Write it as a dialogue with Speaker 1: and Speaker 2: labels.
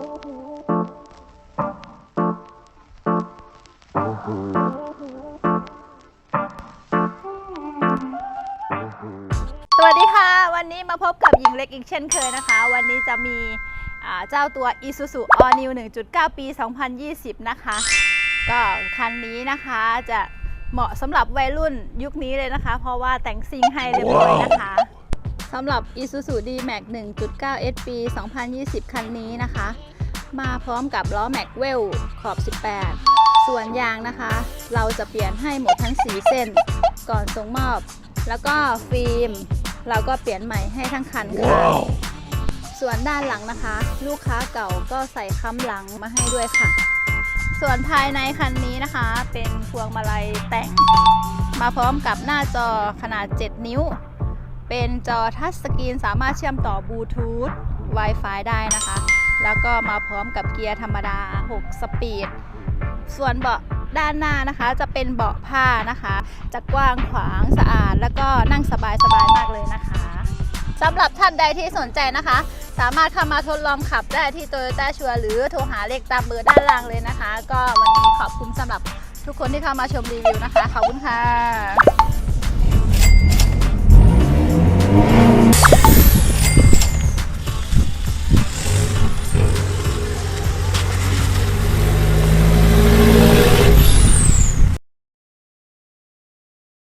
Speaker 1: สวัสดีค่ะ วันนี้มาพบกับหญิงเล็กอีกเช่นเคยนะคะ วันนี้จะมีอ่าเจ้าตัว Isuzu All New 1.9 ปี 2020 นะคะ ก็คันนี้นะคะจะเหมาะสำหรับวัยรุ่นยุคนี้เลยนะคะ เพราะว่าแต่งซิ่งให้เรียบร้อยนะคะ สำหรับ Isuzu D-Max 1.9 SP 2020 คันนี้นะคะ มาพร้อมกับล้อแม็กเวลขอบ 18 ส่วนยางนะคะ เราจะเปลี่ยนให้หมดทั้ง 4 เส้น ก่อนส่งมอบ แล้วก็ฟิล์ม เราก็เปลี่ยนใหม่ให้ทั้งคันค่ะส่วนด้านหลังนะคะ ลูกค้าเก่าก็ใส่ค้ำหลังมาให้ด้วยค่ะ ส่วนภายในคันนี้นะคะ เป็นพวงมาลัยแต่ง มาพร้อมกับหน้าจอขนาด 7 นิ้ว เป็นจอทัชสกรีนสามารถเชื่อมต่อบลูทูธ Wi-Fi ได้นะคะ แล้วก็มาพร้อมกับเกียร์ธรรมดา 6 สปีด ส่วนเบาะด้านหน้านะคะ จะเป็นเบาะผ้านะคะ จะกว้างขวางสะอาด แล้วก็นั่งสบายๆมากเลยนะคะสำหรับท่านใดที่สนใจนะคะ สามารถเข้ามาทดลองขับได้ที่ Toyota ชัวหรือโทรหาเลขตามเบอร์ด้านล่างเลยนะคะ ก็วันนี้ขอบคุณสำหรับทุกคนที่เข้ามาชมรีวิวนะคะ ขอบคุณค่ะ